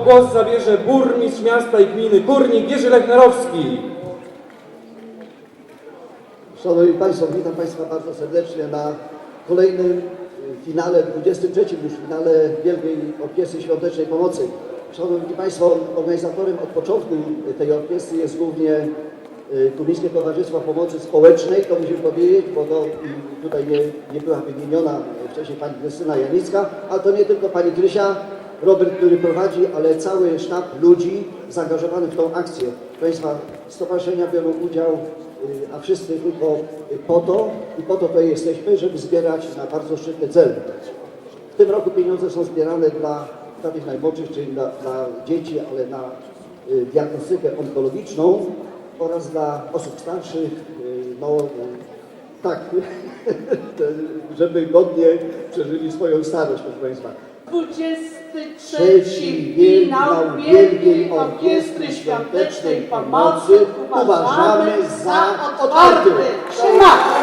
Głos zabierze burmistrz miasta i gminy Górnik Jerzy Lechnerowski. Szanowni Państwo, witam Państwa bardzo serdecznie na kolejnym y, finale, 23 już finale Wielkiej Orkiestry Świątecznej Pomocy. Szanowni Państwo, organizatorem od początku tej orkiestry jest głównie y, Kubińskie Towarzystwo Pomocy Społecznej, to musimy powiedzieć, bo to tutaj nie, nie była wymieniona wcześniej Pani Krystyna Janicka, ale to nie tylko Pani Krysia, Robert, który prowadzi, ale cały sztab ludzi zaangażowanych w tą akcję. Państwa, stowarzyszenia biorą udział, y, a wszyscy tylko po to i po to tutaj jesteśmy, żeby zbierać na bardzo szczytny cel. W tym roku pieniądze są zbierane dla, dla tych najmłodszych, czyli dla, dla dzieci, ale na y, diagnostykę onkologiczną oraz dla osób starszych, y, no tak, żeby godnie przeżyli swoją starość, proszę Państwa. 23 Trzeci finał Wielkiej Orkiestry Świątecznej Pomocy uważamy za otwarty. Trzyma!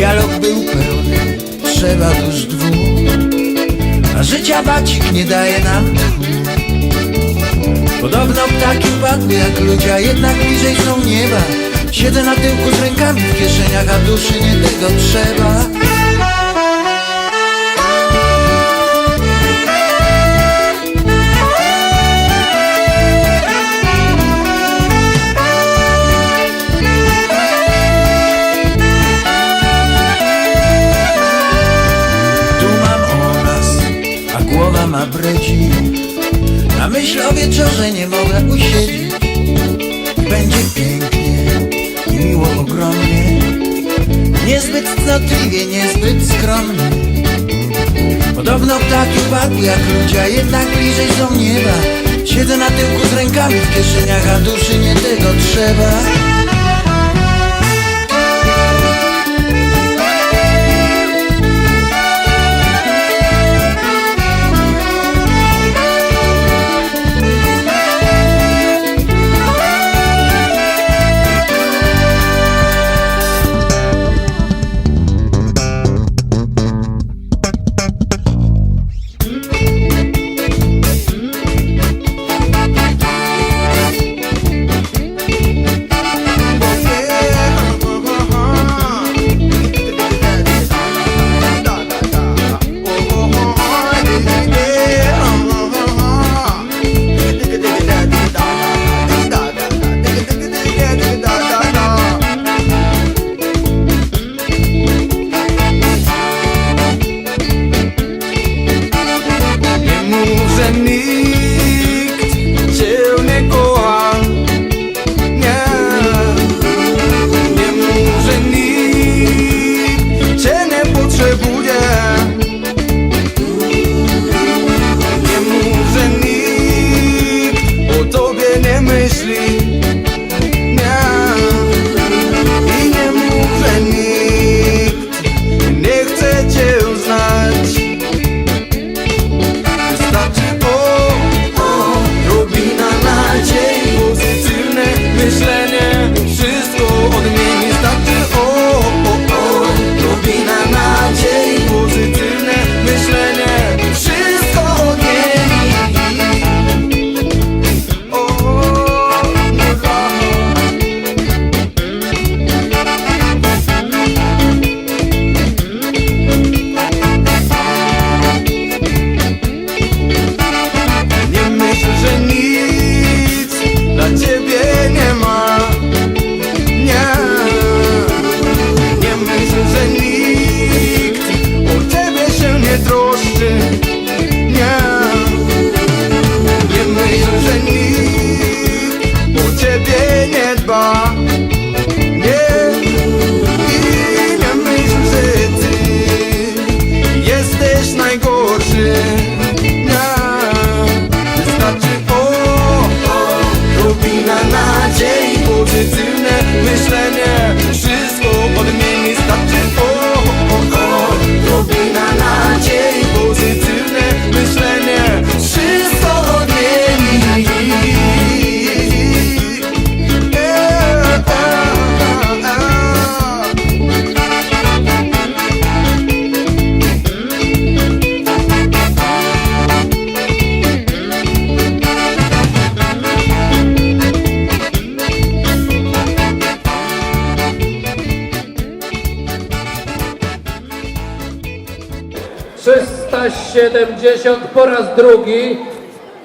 Dialog był pełny, trzeba dusz dwóch. A życia bacik nie daje nam tchu Podobno ptaki padły jak ludzie, a jednak bliżej są nieba. Siedzę na tyłku z rękami w kieszeniach, a duszy nie tego trzeba Podobno ptaki padły jak ludzie, jednak bliżej są nieba. Siedzę na tyłku z rękami w kieszeniach, a duszy nie tego trzeba 370 po raz drugi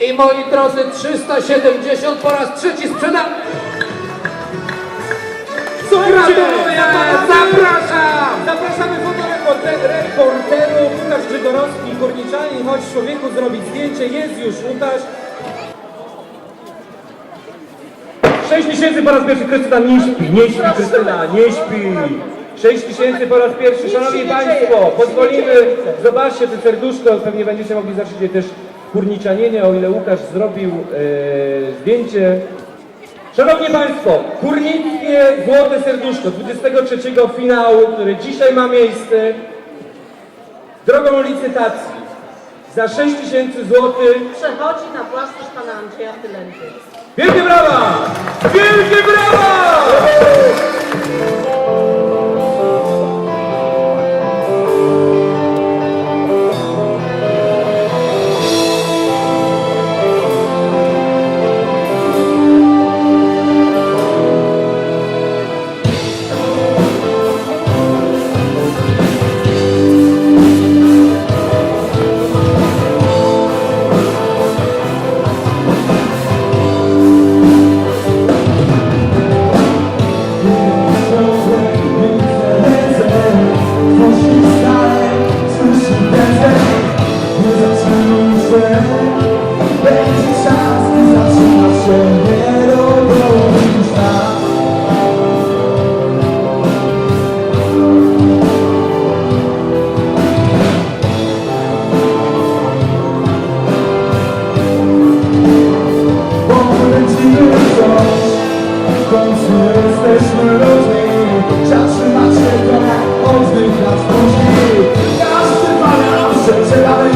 i moi drodzy 370 po raz trzeci sprzeda... Gratuluję! Zapraszam! Zapraszamy fotoreporterów Łukasz Grzegorowski, Górniczanin, chodź człowieku zrobić zdjęcie, jest już Łukasz. 6 tysięcy po raz pierwszy Krystyna nie śpi, nie śpi Krystyna, nie śpi. 6 tysięcy po raz pierwszy, szanowni państwo, pozwolimy, zobaczcie to serduszko, pewnie będziecie mogli zobaczyć je też Górniczaninie, o ile Łukasz zrobił e, zdjęcie. Szanowni Państwo, Górnickie Złote Serduszko 23 finału, który dzisiaj ma miejsce drogą licytacji za 6 tysięcy złotych Przechodzi na płaszczyzn pana Andrzeja Tylenty. Wielkie brawa! Wielkie brawa! Końcu jesteśmy ludźmi Zatrzymacie to jak oddech lat później Każdy pamięta, że czekamy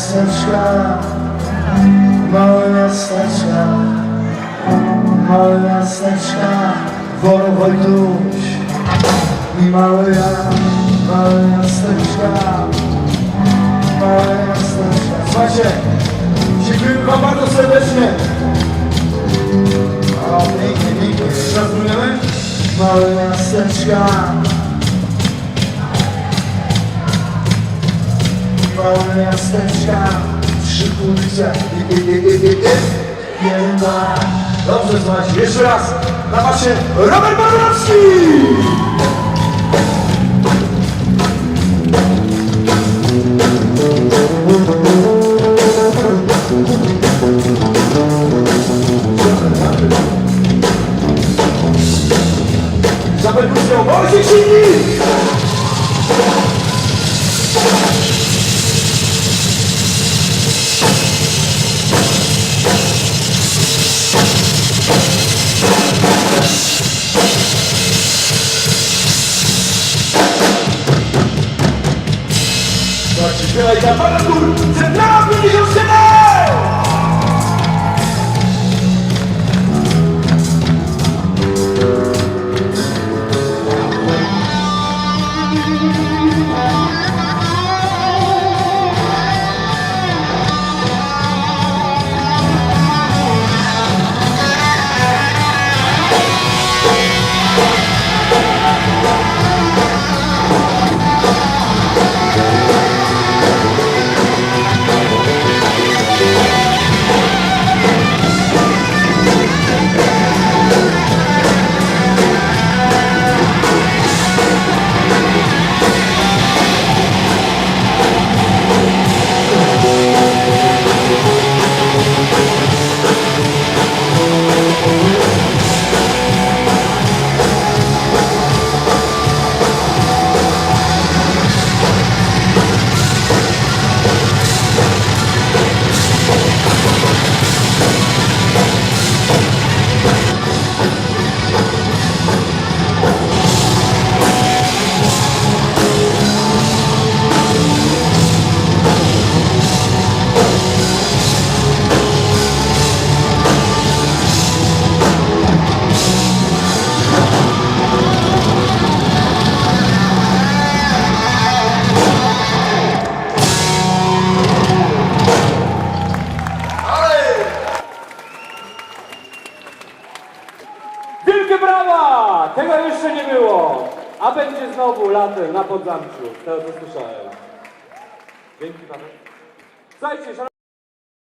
saçlar. Mavi saçlar. Mavi saçlar. Worowo dusz Mały ja, mały jasteczka Mały jasteczka Słuchajcie, dziękuję wam bardzo serdecznie O, pięknie, pięknie Rozumiemy? Mały jasteczka Wolne miasteczka, trzy kurcze Jedna. Dobrze, słuchajcie, jeszcze raz. Na macie Robert Barnowski! Za perkusją Wojciech Silnik! Father, do Podzamciu, z tego co słyszałem. Dzięki panu. Słuchajcie,